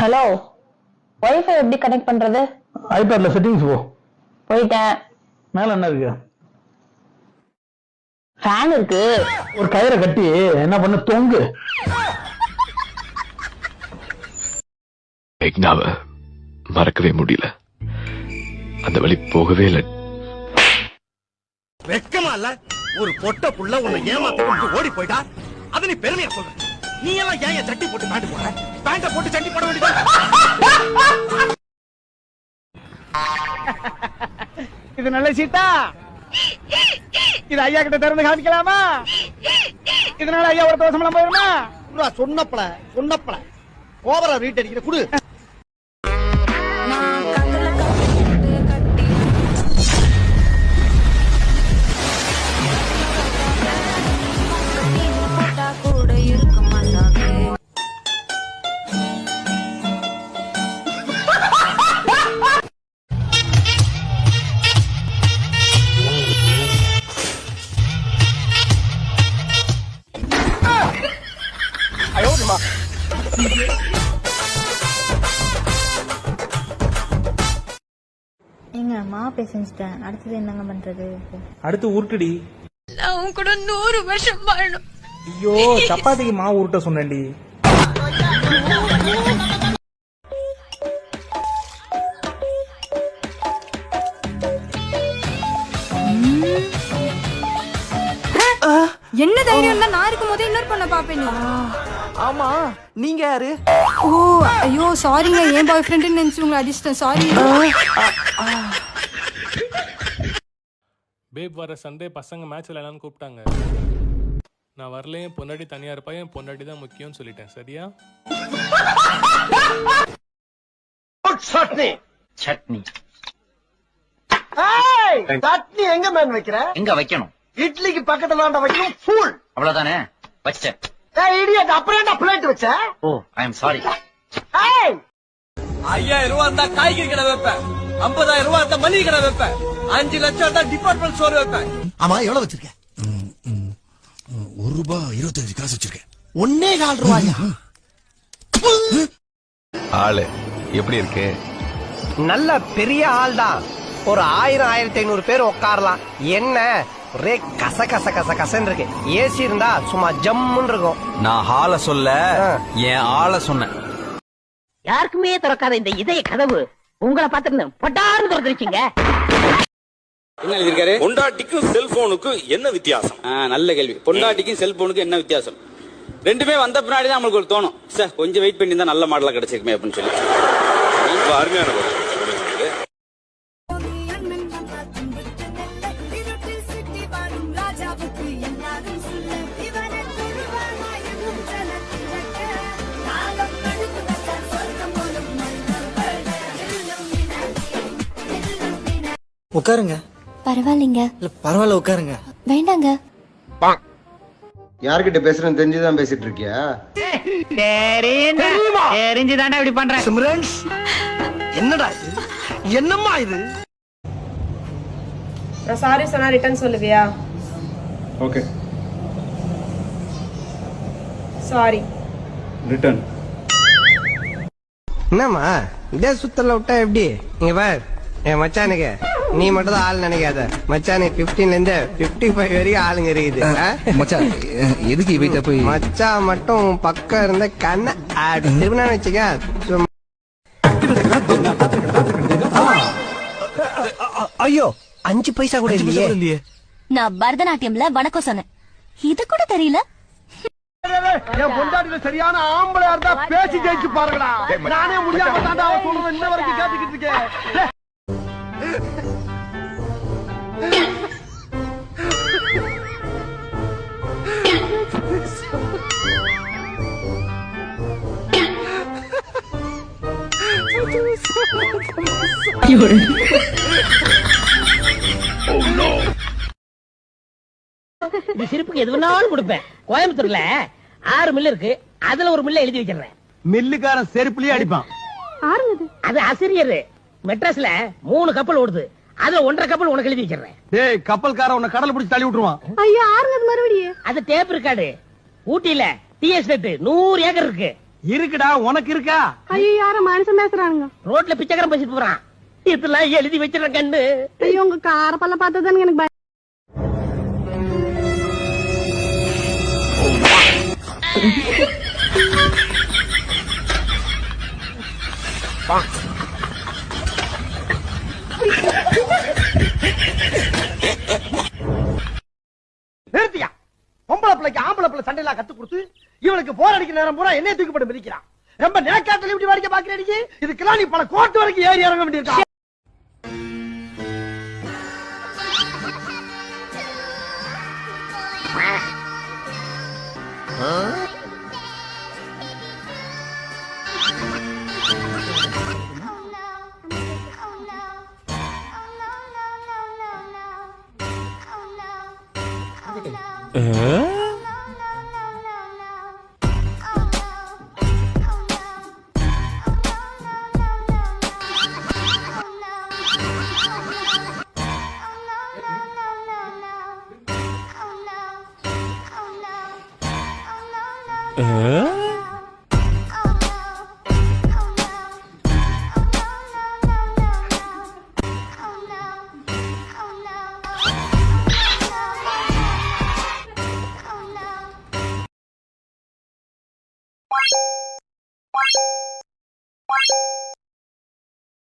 Hello wifi எப்படி connect பண்றது? ஐபேட்ல settings போ. போயிட்டேன். மேல என்ன இருக்கு? ஃபேன் இருக்கு. ஒரு கயிறை கட்டி என்ன பண்ண தொங்கு. மேக்னாவ மறக்கவே முடியல. அந்த வழி போகவே இல்லை. வெக்கமா இல்ல? ஒரு பொட்ட புள்ள உன்னை ஏமாத்தி கொண்டு ஓடி போயிட்டா? அத நீ பெருமையா சொல்ற. நீ எல்லாம் ஏன் சட்டி போட்டு பேண்ட் போட பேண்ட போட்டு சட்டி போட வேண்டியது இது நல்ல சீட்டா? இது ஐயா கிட்ட திறந்து காமிக்கலாமா? இதனால ஐயா ஒரு தோசம் போயிருமா? சொன்னப்பல சொன்னப்பல. ஓவரா ரீட் அடிக்கிற கூட. மாப்பிள்ளை செஞ்சுட்டேன் அடுத்தது என்னங்க பண்றது? அடுத்து உருட்டுடி நான் உன் கூட நூறு வருஷம் வாழணும். ஐயோ சப்பாத்திக்கு மாவு உருட்ட சொன்னேன்டி. என்ன தைரியம் தான் நான் இருக்கும் போதே இன்னொரு பண்ண பாப்பேன் ஆமா. நீங்க யாரு? ஓ ஐயோ சாரிங்க என் பாய் ஃப்ரெண்டு நினைச்சு உங்களை அதிர்ஷ்டம் சாரி பேப் வர சண்டே பசங்க மேட்ச் விளையாடலான்னு கூப்பிட்டாங்க. நான் வரல என் பொண்டாட்டி தனியா இருப்பா என் பொண்டாட்டி தான் முக்கியம்னு சொல்லிட்டேன். சரியா? சட்னி. சட்னி. சட்னி எங்க மேன் வைக்கிற? எங்க வைக்கணும்? இட்லிக்கு பக்கத்துல வைக்கணும் ஃபுல் அவ்வளவுதானே? வச்சிட்டேன். இடியட் அப்புறம் என்ன பிளேட் வச்ச? ஓ ஐ எம் சாரி ஏய்! ஐயாயிரம் ரூபா இருந்தா காய்கறி கடை வைப்பேன். ஐம்பதாயிரம் ரூபா இருந்தா மளிகை கடை வைப்பேன். அஞ்சு லட்சம் இருந்தா டிபார்ட்மெண்ட் ஸ்டோர் வைப்பேன். ஆமா எவ்வளவு வச்சிருக்க? ஒரு ரூபாய் இருபத்தஞ்சு காசு வச்சிருக்கேன். ஒன்னே கால் ரூபாயா? ஆளு எப்படி இருக்கு? நல்ல பெரிய ஆள் தான் ஒரு ஆயிரம் ஆயிரத்தி ஐநூறு பேர் உட்காரலாம் என்ன? ஒரே கச கச கச கசன்னு இருக்கு. ஏசி இருந்தா சும்மா ஜம்முன்னு இருக்கும். நான் ஹால சொல்ல என் ஆளை சொன்னேன். யாருக்குமே திறக்காத இந்த இதய கதவு. உங்களை பார்த்துட்டு பட்டாரு திறந்துருச்சுங்க என்ன எழுதிருக்காரு பொண்டாட்டிக்கும் செல்போனுக்கும் என்ன வித்தியாசம்? நல்ல கேள்வி. பொண்டாட்டிக்கும் செல்போனுக்கும் என்ன வித்தியாசம்? ரெண்டுமே வந்த பின்னாடி தான் நம்மளுக்கு ஒரு தோணும். சார் கொஞ்சம் வெயிட் பண்ணி தான் நல்ல மாடலா கிடைச்சிருக்குமே அப்படின்னு சொல்லி. ரொம்ப அருமையான. உட்காருங்க. பரவாயில்லைங்க. இல்ல பரவாயில்ல உட்காருங்க. வேண்டாங்க. யார்கிட்ட பேசுறேன்னு தெரிஞ்சுதான் பேசிட்டு இருக்கியா? தெரிஞ்சுதாண்டா இப்படி பண்றேன் சிம்ரன்ஸ் என்னடா இது? என்னம்மா இது? நான் சாரி சொன்னா ரிட்டர்ன் சொல்லுவியா? ஓகே சாரி ரிட்டர்ன் என்னம்மா இதே சுத்தல விட்டா எப்படி? இங்க பார் என் மச்சானுக்கு. நீ மட்டும் தான் ஆள் நினைக்காத. மச்சானு 15 ல இருந்து 55 ஃபைவ் வரைக்கும் ஆளுங்க இருக்குது? மச்சான் எதுக்கு இவகிட்ட போய் மச்சான் மட்டும் பக்கம் இருந்த கண்ணை திரும்பினான்னு வச்சுக்க சும்மா. ஐயோ அஞ்சு பைசா கூட இல்லையே. நான் பரதநாட்டியம்ல வணக்கம் சொன்னேன். இது கூட தெரியல. என் பொண்டாட்டில சரியான ஆம்பளையா இருந்தா பேசி ஜெயிச்சு பாருங்களா நானே முடியாம தாண்டா அவ சொல்றது இன்ன வரைக்கும் கேட்டுக்கிட்டு இருக்கேன். இந்த சிரிப்புக்கு எது வேணாலும் கொடுப்பேன். கோயம்புத்தூர்ல ஆறு மில்லு இருக்கு. அதுல ஒரு மில்ல எழுதி வச்சிடுறேன். மில்லுக்காரன் செருப்புலயே அடிப்பான். அது? ஆசிரியர் மெட்ராஸ்ல மூணு கப்பல் ஓடுது. அதுல ஒன்றரை கப்பல் உனக்கு எழுதி வச்சிடுறேன். டேய் கப்பல்காரன் உன்னை கடல் பிடிச்சு தள்ளி விட்டுருவான். அது டேப் இருக்காடு ஊட்டியில டி எஸ்டேட் நூறு ஏக்கர் இருக்கு. இருக்குடா உனக்கு இருக்கா? ஐயோ யார மனுஷன் பேசுறானுங்க. ரோட்ல பிச்சைக்காரன் பேசிட்டு போறான். இதெல்லாம் எழுதி வச்சிருக்க கண்ணு. ஐயோ உங்க கார பல்ல பார்த்ததானுங்க எனக்கு. நிறுத்தியா? பொம்பளை பிள்ளைக்கு ஆம்பளை பிள்ளை சண்டையெல்லாம் கத்து கொடுத்து இவனுக்கு போர் அடிக்கிற நேரம் பூரா என்ன தூக்கி போட்டு மிதிக்கிறான். ரொம்ப நேக்காட்டில் இப்படி வரைக்கும் பாக்குறீங்க இதுக்கெல்லாம் நீ பல கோட்டு வரைக்கும் ஏறி இறங்க வேண்டியிருக்கா? Huh? Uh? 嗯